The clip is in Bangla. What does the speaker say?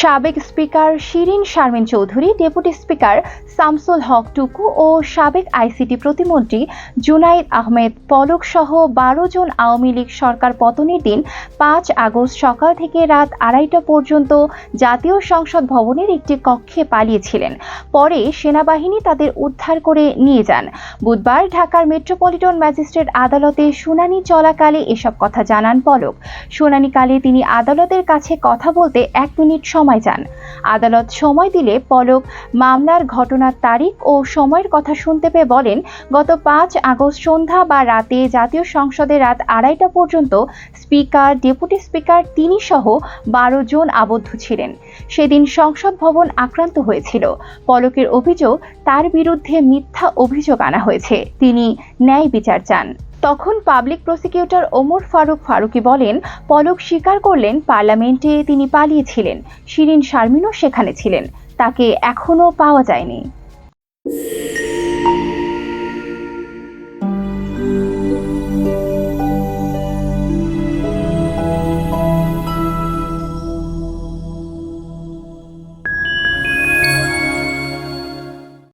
সাবেক speaker Shirin Sharmin Chowdhury, deputy speaker Shamsul Haque Tuku ও সাবেক আইসিটি প্রতিমন্ত্রী জুনাইদ আহমেদ পলক সহ বারো জন আওয়ামী লীগ সরকার পতনের দিন পাঁচ আগস্ট সকাল থেকে রাত আড়াইটা পর্যন্ত জাতীয় সংসদ ভবনের একটি কক্ষে পালিয়েছিলেন। পরে সেনাবাহিনী তাদের উদ্ধার করে নিয়ে যান। বুধবার ঢাকার মেট্রোপলিটন ম্যাজিস্ট্রেট আদালতে শুনানি চলাকালে এসব কথা জানান পলক। শুনানিকালে তিনি আদালতের কাছে কথা বলতে এক মিনিট সময় চান। আদালত সময় দিলে পলক মামলার ঘটনার তারিখ ও সময়ের কথা শুনতে পেয়ে বলেন, গত পাঁচ আগস্ট সন্ধ্যা বা রাতে জাতীয় সংসদে রাত আড়াইটা পর্যন্ত স্পিকার, ডেপুটি স্পিকার তিনি সহ বারো জন আবদ্ধ ছিলেন। সেদিন সংসদ ভবন আক্রান্ত হয়েছিল। পলকের অভিযোগ, তার বিরুদ্ধে মিথ্যা অভিযোগ আনা হয়েছে। তিনি ন্যায় বিচার চান। তখন পাবলিক প্রসিকিউটর ওমর ফারুক ফারুকি বলেন, পলক স্বীকার করলেন পার্লামেন্টে তিনি পালিয়েছিলেন। শিরিন শারমিনও সেখানে ছিলেন। তাকে এখনও পাওয়া যায়নি।